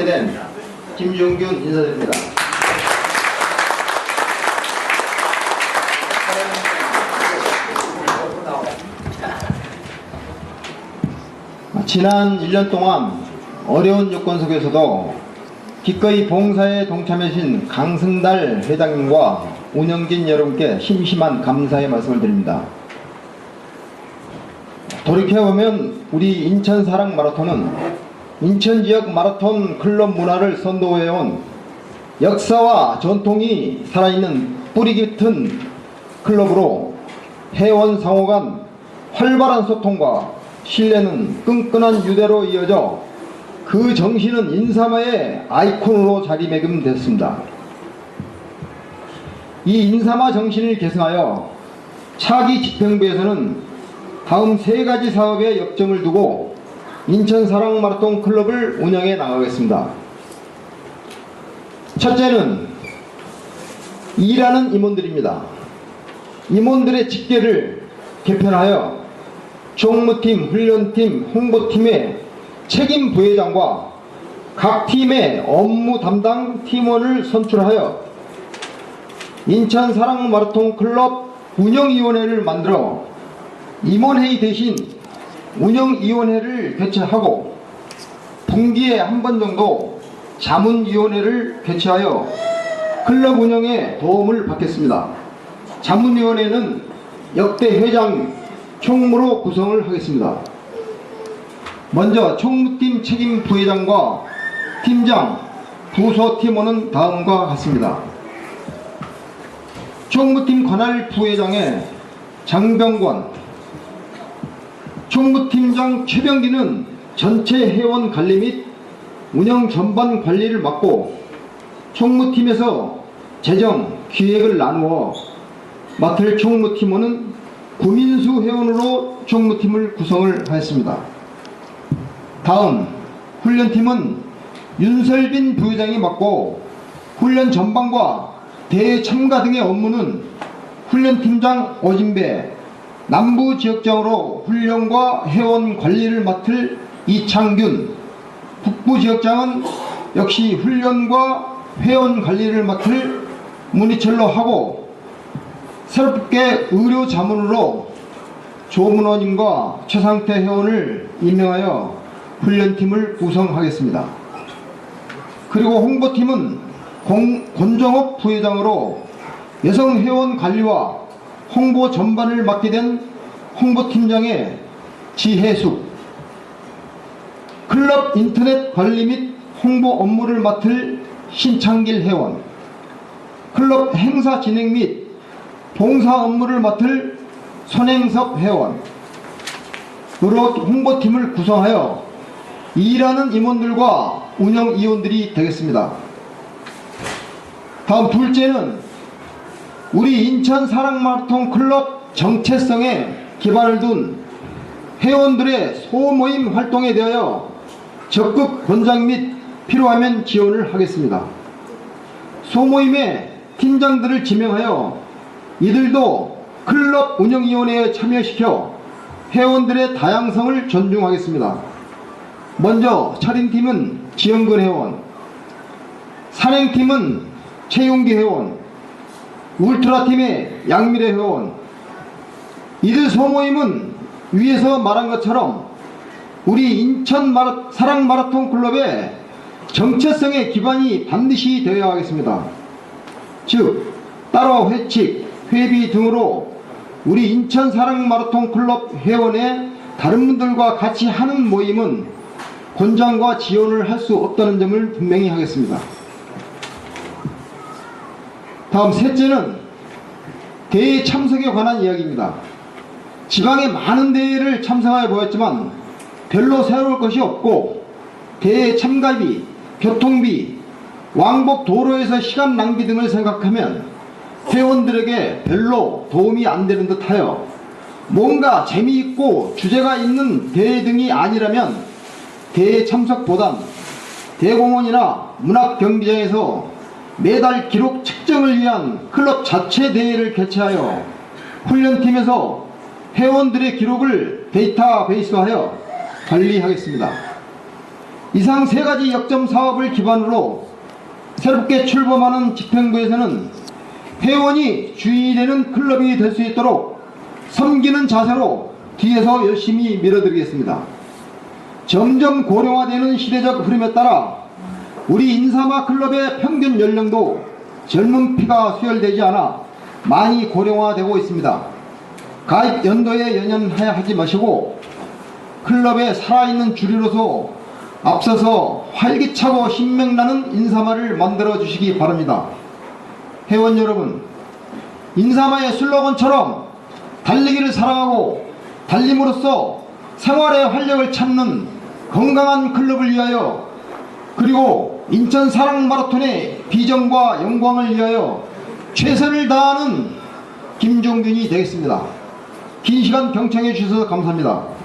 맡게 된 김종균 인사드립니다. 지난 1년 동안 어려운 요건 속에서도 기꺼이 봉사에 동참하신 강승달 회장님과 운영진 여러분께 심심한 감사의 말씀을 드립니다. 돌이켜보면 우리 인천 사랑 마라톤은 인천 지역 마라톤 클럽 문화를 선도해온 역사와 전통이 살아있는 뿌리 깊은 클럽으로 회원 상호 간 활발한 소통과 신뢰는 끈끈한 유대로 이어져 그 정신은 인사마의 아이콘으로 자리매김됐습니다. 이 인사마 정신을 계승하여 차기 집행부에서는 다음 세 가지 사업에 역점을 두고 인천 사랑 마라톤 클럽을 운영해 나가겠습니다. 첫째는 일하는 임원들입니다. 임원들의 직계를 개편하여 총무팀, 훈련팀, 홍보팀의 책임 부회장과 각 팀의 업무 담당 팀원을 선출하여 인천 사랑 마라톤 클럽 운영위원회를 만들어 임원회의 대신 운영위원회를 개최하고 분기에 한 번 정도 자문위원회를 개최하여 클럽 운영에 도움을 받겠습니다. 자문위원회는 역대 회장 총무로 구성을 하겠습니다. 먼저 총무팀 책임 부회장과 팀장, 부서 팀원은 다음과 같습니다. 총무팀 관할 부회장의 장병권, 총무팀장 최병기는 전체 회원 관리 및 운영 전반 관리를 맡고 총무팀에서 재정, 기획을 나누어 맡을 총무팀원은 구민수 회원으로 총무팀을 구성을 하였습니다. 다음 훈련팀은 윤설빈 부회장이 맡고 훈련 전반과 대회 참가 등의 업무는 훈련팀장 오진배, 남부 지역장으로 훈련과 회원 관리를 맡을 이창균, 북부 지역장은 역시 훈련과 회원 관리를 맡을 문희철로 하고 새롭게 의료 자문으로 조문호님과 최상태 회원을 임명하여 훈련팀을 구성하겠습니다. 그리고 홍보팀은 공, 권정옥 부회장으로 여성 회원 관리와 홍보 전반을 맡게 된 홍보팀장의 지혜숙, 클럽 인터넷 관리 및 홍보 업무를 맡을 신창길 회원, 클럽 행사 진행 및 봉사 업무를 맡을 손행섭 회원, 으로 홍보팀을 구성하여 일하는 임원들과 운영위원들이 되겠습니다. 다음 둘째는 우리 인천 사랑마라톤 클럽 정체성에 기반을 둔 회원들의 소모임 활동에 대하여 적극 권장 및 필요하면 지원을 하겠습니다. 소모임에 팀장들을 지명하여 이들도 클럽 운영위원회에 참여시켜 회원들의 다양성을 존중하겠습니다. 먼저 차림팀은 지영근 회원, 산행팀은 최용기 회원, 울트라팀의 양미래 회원, 이들 소모임은 위에서 말한 것처럼 우리 인천 마라, 사랑 마라톤 클럽의 정체성의 기반이 반드시 되어야 하겠습니다. 즉, 따로 회칙, 회비 등으로 우리 인천 사랑 마라톤 클럽 회원의 다른 분들과 같이 하는 모임은 권장과 지원을 할 수 없다는 점을 분명히 하겠습니다. 다음 셋째는 대회 참석에 관한 이야기입니다. 지방의 많은 대회를 참석하여 보았지만 별로 새로울 것이 없고 대회 참가비, 교통비, 왕복 도로에서 시간 낭비 등을 생각하면 회원들에게 별로 도움이 안 되는 듯하여 뭔가 재미있고 주제가 있는 대회 등이 아니라면 대회 참석보단 대공원이나 문학 경기장에서 매달 기록 측정을 위한 클럽 자체 대회를 개최하여 훈련팀에서 회원들의 기록을 데이터베이스화하여 관리하겠습니다. 이상 세 가지 역점 사업을 기반으로 새롭게 출범하는 집행부에서는 회원이 주인이 되는 클럽이 될 수 있도록 섬기는 자세로 뒤에서 열심히 밀어드리겠습니다. 점점 고령화되는 시대적 흐름에 따라 우리 인사마 클럽의 평균 연령도 젊은 피가 수혈되지 않아 많이 고령화되고 있습니다. 가입 연도에 연연하지 마시고 클럽의 살아있는 주류로서 앞서서 활기차고 신명나는 인사마를 만들어 주시기 바랍니다. 회원 여러분, 인사마의 슬로건처럼 달리기를 사랑하고 달림으로써 생활의 활력을 찾는 건강한 클럽을 위하여 그리고 인천 사랑 마라톤의 비전과 영광을 위하여 최선을 다하는 김종균이 되겠습니다. 긴 시간 경청해 주셔서 감사합니다.